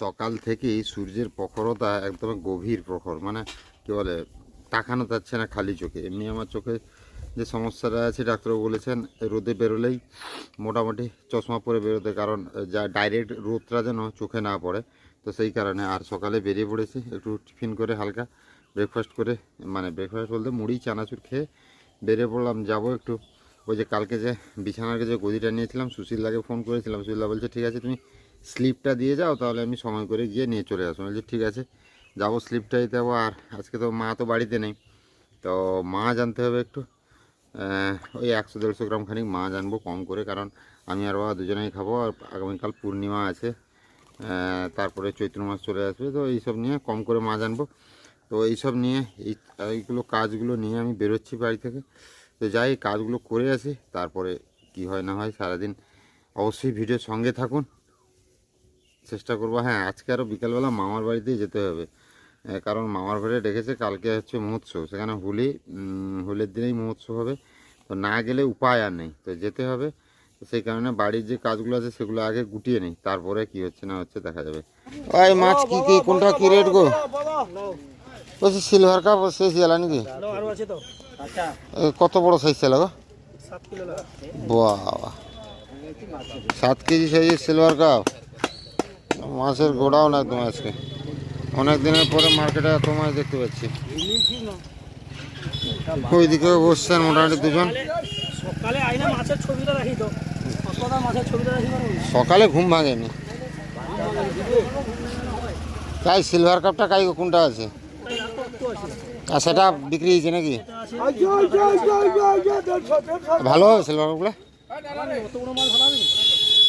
সকাল থেকেই সূর্যের প্রখরতা একদম গভীর প্রখর মানে কি বলে, তাকানো যাচ্ছে না খালি চোখে। এমনি আমার চোখে যে সমস্যাটা আছে, ডাক্তারবাবু বলেছেন, রোদে বেরোলেই মোটামুটি চশমা পরে বেরোতে, কারণ যা ডাইরেক্ট রোদটা যেন চোখে না পড়ে, তো সেই কারণে আর সকালে বেরিয়ে পড়েছি, একটু টিফিন করে হালকা ব্রেকফাস্ট করে মানে ব্রেকফাস্ট বলতে মুড়ি, চানাচুর খেয়ে বেরিয়ে পড়লাম। যাব একটু ওই যে কালকে যে বিছানার যে গদিটা নিয়েছিলাম সুশীলদাকে ফোন করেছিলাম সুশীলদা বলছে, ঠিক আছে, তুমি স্লিপটা দিয়ে যাও, তাহলে আমি সময় করে গিয়ে নিয়ে চলে আসব। বলছি, ঠিক আছে, যাব স্লিপটা দিতে যাব আর আজকে তো মা তো বাড়িতে নেই। তো মা জানতে হবে একটু। ওই একশো দেড়শো গ্রাম খানিক মা জানব কম করে, কারণ আমি আর বাবা দুজনেই খাব, আর আগামীকাল পূর্ণিমা আছে। তারপরে চৈত্র মাস চলে আসবে, তো এইসব নিয়ে কম করে মা জানব। তো এইসব নিয়ে, এই, এইগুলো কাজগুলো নিয়ে আমি বেরোচ্ছি বাড়ি থেকে। তো যাই কাজগুলো করে আসি, তারপরে কি হয় না হয় সারাদিন অবশ্যই ভিডিওর সঙ্গে থাকুন। চেষ্টা করব। হ্যাঁ আজকে আরও বিকালবেলা মামার বাড়িতেই যেতে হবে। কারণ মামার বাড়ি ডেকেছে কালকে হচ্ছে মহোৎসব। সেখানে হোলি হোলির দিনেই মহোৎসব হবে। তো না গেলে উপায় আর নেই। তো যেতে হবে। সেই কারণে বাড়ির যে কাজগুলো আছে সেগুলো আগে গুটিয়ে নেই। তারপরে কি হচ্ছে না হচ্ছে দেখা যাবে। ওই মাছ কি কি কোনটা কি রেট গো? বলছি সিলভার কাপ শেষ গেল নাকি? তো কত বড় সাইজ ছিল গো? বাবা সাত কেজি সাইজের সিলভার কাপ মাছের গোড়াও না একদম আজকে। অনেক দিনের পরে মার্কেটে এত মাছ দেখতে পাচ্ছি। ওইদিকে বসছেন মোটামুটি দুজন। সকালে ঘুম ভাঙেনি। তাই সিলভার কাপটা কাই কোনটা আছে? আর সেটা বিক্রি হয়েছে নাকি? ভালো হবে সিলভার কাপগুলো অত বড় মাছ ভালো হবে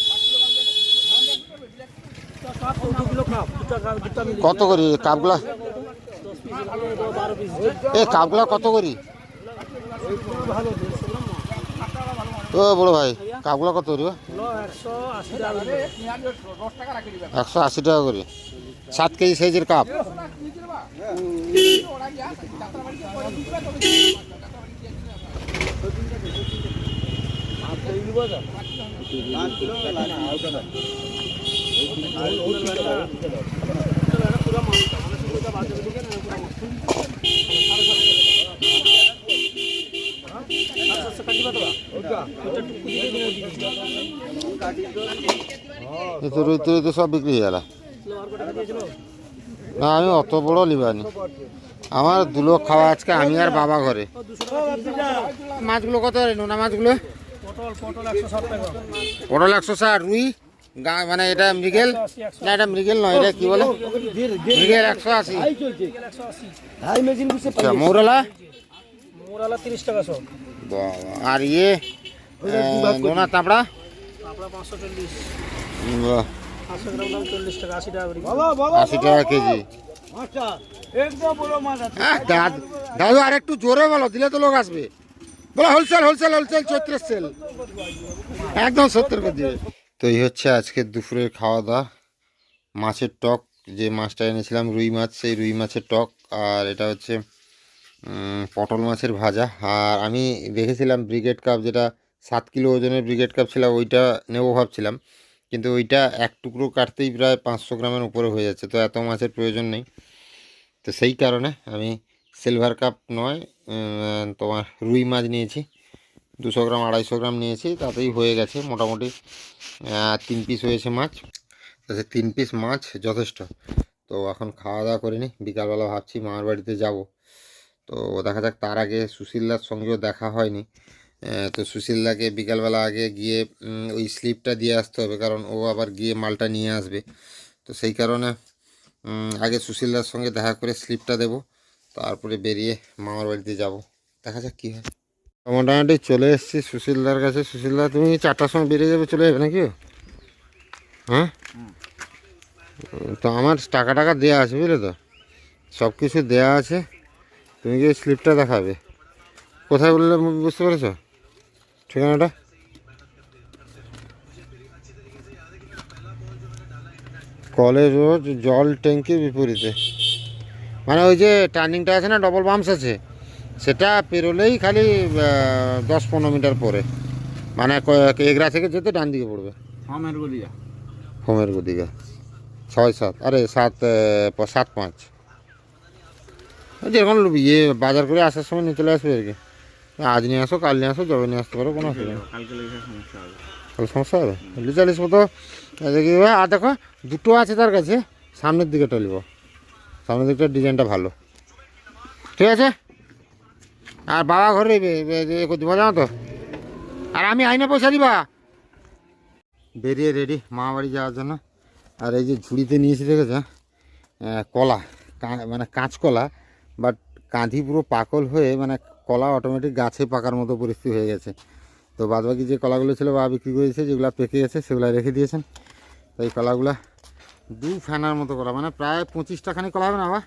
কাপ তো দু কিলো কাপ দুটা কাপ দুটা মিলি কত করি? কাপগুলা? এ, কাপগুলা কত করি? ও, বড় ভাই, কাপগুলা কত করি? একশো আশি টাকা করে। সাত কেজি সাইজের কাপ। তো রুই তুই তো সব বিক্রি হয়ে গেল। না আমি অত বড় লিবানি আমার দুলো খাওয়া আজকে আমি আর বাবা ঘরে। মাছগুলো কত নোনা মাছগুলো? পটল একশো ষাট রুই? মানে এটা মৃগেল না এটা মৃগেল নয় এটা কি বলে? মৃগেল একশো আশি। আচ্ছা, মৌরলা? তিরিশ টাকা সব। আর ইয়ে নোনা তাপড়া আশি টাকা কেজি। আহ, দাদ- দাদু আর একটু জোরে বলো দিলে তো লোক আসবে। বলো হোলসেল হোলসেল হোলসেল চৈত্রের সেল একদম সত্তর করে দিবে তো এই হচ্ছে আজকে দুপুরের খাওয়া দাওয়া মাছের টক, যে মাছটা এনেছিলাম, রুই মাছ, সেই রুই মাছের টক, আর এটা হচ্ছে পটল মাছের ভাজা। আর আমি দেখেছিলাম ব্রিগেড কাপ, যেটা সাত কিলো ওজনের ব্রিগেড কাপ ছিল, ওইটা নেব ভাবছিলাম। কিন্তু ওইটা এক টুকরো কাটতেই প্রায় পাঁচশো গ্রামের উপরে হয়ে যাচ্ছে, তো এত মাছের প্রয়োজন নেই। তো সেই কারণে আমি সিলভার কাপ নয় তোমার রুই মাছ নিয়েছি। দুশো গ্রাম, আড়াইশো গ্রাম নিয়েছি, তাতেই হয়ে গেছে মোটামুটি তিন পিস হয়েছে মাছ। তো সে তিন পিস মাছ যথেষ্ট। তো এখন খাওয়া দাওয়া করিনি বিকালবেলা ভাবছি মামার বাড়িতে যাব। তো দেখা যাক, তার আগে সুশীলদার সঙ্গেও দেখা হয়নি। তো সুশীলদাকে বিকালবেলা আগে গিয়ে ওই স্লিপটা দিয়ে আসতে হবে, কারণ ও আবার গিয়ে মালটা নিয়ে আসবে। তো সেই কারণে আগে সুশীলদার সঙ্গে দেখা করে স্লিপটা দেব, তারপরে বেরিয়ে মামার বাড়িতে যাব। দেখা যাক কী হয়। মোটামুটি চলে এসেছি সুশীলদার কাছে। সুশীলদা, তুমি চারটার সময় বেরিয়ে যাবে চলে যাবে নাকি? হ্যাঁ? তো আমার টাকা টাকা দেওয়া আছে, বুঝলে তো? সব কিছু দেওয়া আছে। তুমি কি স্লিপটা দেখাবে। কোথায় বললে বুঝতে পেরেছ? ঠিকানাটা? কলেজ রোড, জল ট্যাঙ্কির বিপরীতে। মানে ওই যে টার্নিংটা আছে না ডবল বাম্পস আছে? সেটা পেরোলেই খালি দশ পনেরো মিটার পরে। মানে এগরা থেকে যেতে ডান দিকে পড়বে। আমের গলিয়া। হোমের গদিকা ছয় সাত আরে সাত সাত পাঁচ। যেরকম ইয়ে বাজার করে আসার সময় নিয়ে চলে আসবে আর কি। আজ নিয়ে আসো কাল নিয়ে আসো জবে নিয়ে আসতে পারো কোনো অসুবিধা কালকে সমস্যা হবে। লিচালিস মতো দেখি আর দেখো দুটো আছে তার কাছে সামনের দিকেটা নিব সামনের দিকটা ডিজাইনটা ভালো। ঠিক আছে? আর বাবা ঘরে পারো জানো তো? আর আমি আইনে পয়সা দিবা? বেরিয়ে রেডি মা বাড়ি যাওয়ার জন্য। আর এই যে ঝুড়িতে নিয়েছি দেখেছে কলা মানে কাঁচকলা বাট কাঁধি পুরো পাকল হয়ে মানে কলা অটোমেটিক গাছে পাকার মতো পরিস্থিতি হয়ে গেছে। তো বাদবাকি যে কলাগুলো ছিল বা বিক্রি করেছে, যেগুলো পেকে গেছে, সেগুলো রেখে দিয়েছেন। তো এই কলাগুলা দু ফ্যানার মতো কলা মানে প্রায় পঁচিশটা খানি কলা হবে না বা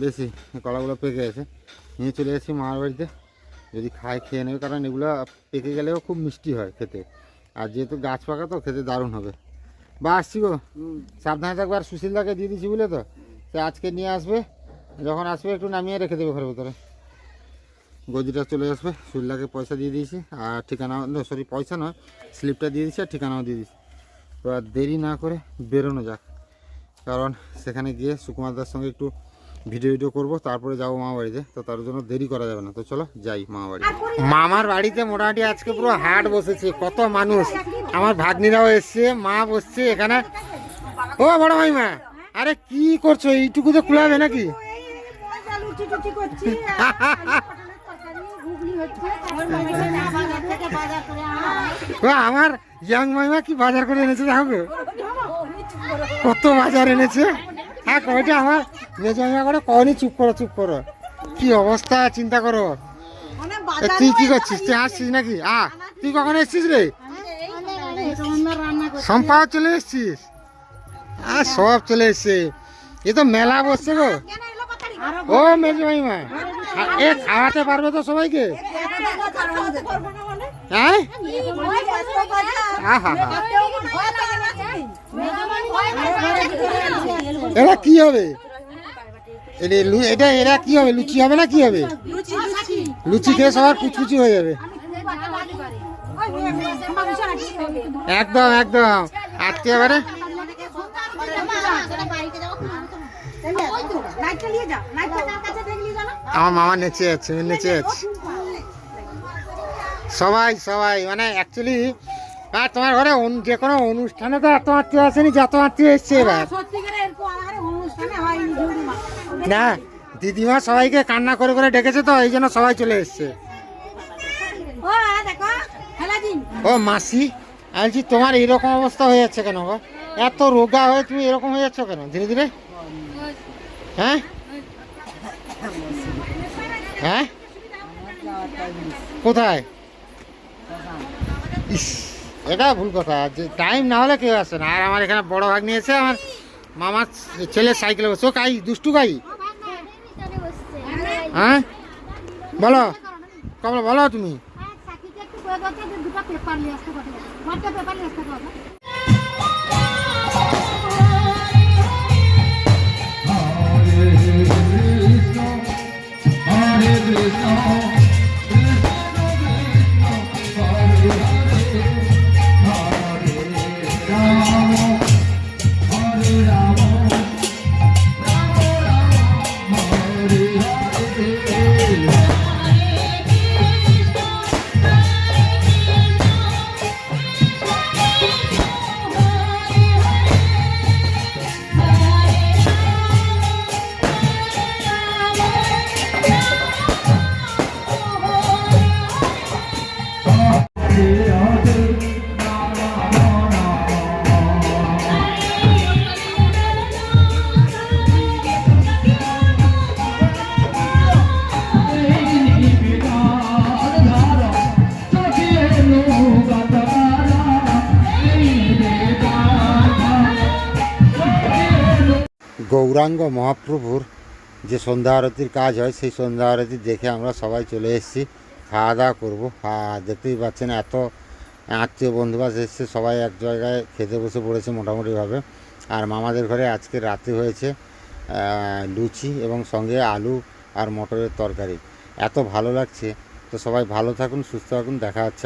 বেশি কলাগুলো পেকে গেছে। নিয়ে চলে এসেছি মামার বাড়িতে। যদি খায় খেয়ে নেবে কারণ এগুলো পেকে গেলেও খুব মিষ্টি হয় খেতে। আর যেহেতু গাছ পাকা তো খেতে দারুণ হবে। বা আসছি গো। সাবধানে থাকবে। আর সুশীলদাকে দিয়ে দিচ্ছি বুঝলে তো? সে আজকে নিয়ে আসবে। যখন আসবে একটু নামিয়ে রেখে দেবে ঘরের ভিতরে। গদিটা চলে আসবে। সুশীলদাকে পয়সা দিয়ে দিয়েছি। আর ঠিকানা সরি পয়সা নয় স্লিপটা দিয়ে দিয়েছি আর ঠিকানাও দিয়ে দিয়েছি। তো আর দেরি না করে বেরোনো যাক। কারণ সেখানে গিয়ে সুকুমার সুকুমারদার সঙ্গে একটু ভিডিও ভিডিও করব, তারপরে যাব মামা বাড়িতে। তো তার জন্য দেরি করা যাবে না। তো চলো, যাই মামা বাড়ি। মামার বাড়িতে মোটামুটি আজকে পুরো হাট বসেছে, কত মানুষ। আমার ভাগ্নিরাও এসছে, মা বসছে এখানে। ও বড় ভাইমা আরে কি করছ? এইটুকু তো খুলাবে নাকি? আমার ইয়াং মাইমা কি বাজার করে এনেছে দেখো কত বাজার এনেছে? হ্যাঁ আমার করে কখনই চুপ করো চুপ করো। কি অবস্থা চিন্তা করো। মানে তুই কি করছিস? তুই নাকি? আ তুই কখন এসছিস রে? সম্পাও চলে এসছিস? আর সব চলে এসছে। এ তো মেলা বসছে গো। ও মেজো মাইমা খা- এ খাওয়াতে পারবে তো সবাইকে? হ্যাঁ? এটা কি হবে? এটা এরা কি হবে? লুচি হবে না কি হবে? লুচি খেয়ে সবার কুচকুচি হয়ে যাবে। একদম একদম। আজকে এবারে। আমার মামা নেচে যাচ্ছে নেচে যাচ্ছি। সবাই সবাই মানে অ্যাকচুয়ালি আর তোমার ঘরে যে কোনো অনুষ্ঠানে তো এত আত্মীয় আসেনি যত আত্মীয় এসছে এবার। না দিদিমা সবাইকে কান্না করে করে ডেকেছে তো এই জন্য সবাই চলে এসছে। ও মাসি বলছি তোমার এরকম অবস্থা হয়ে যাচ্ছে কেন গো? এত রোগা হয়ে তুমি এরকম হয়ে যাচ্ছ কেন? ধীরে ধীরে? হ্যাঁ? হ্যাঁ? কোথায়? এটা ভুল কথা। যে টাইম না হলে কেউ আসে না। আর আমার এখানে বড় ভাগ নিয়েছে, আমার মামার ছেলের সাইকেলে বসে। ও কাই, দুষ্টু কাই? হ্যাঁ? বলো। কমলা, বলো তুমি। আসতে কথা ঘরটা গৌরাঙ্গ মহাপ্রভুর যে সন্ধ্যা আরতির কাজ হয়, সেই সন্ধ্যা আরতি দেখে আমরা সবাই চলে এসেছি। খাওয়া দাওয়া করব। আর দেখতেই পাচ্ছেন এত আত্মীয় বন্ধুবাস এসছে। সবাই এক জায়গায় খেতে বসে পড়েছে মোটামুটিভাবে। আর মামাদের ঘরে আজকে রাতে হয়েছে লুচি এবং সঙ্গে আলু আর মটরের তরকারি। এত ভালো লাগছে। তো সবাই ভালো থাকুন, সুস্থ থাকুন। দেখা হচ্ছে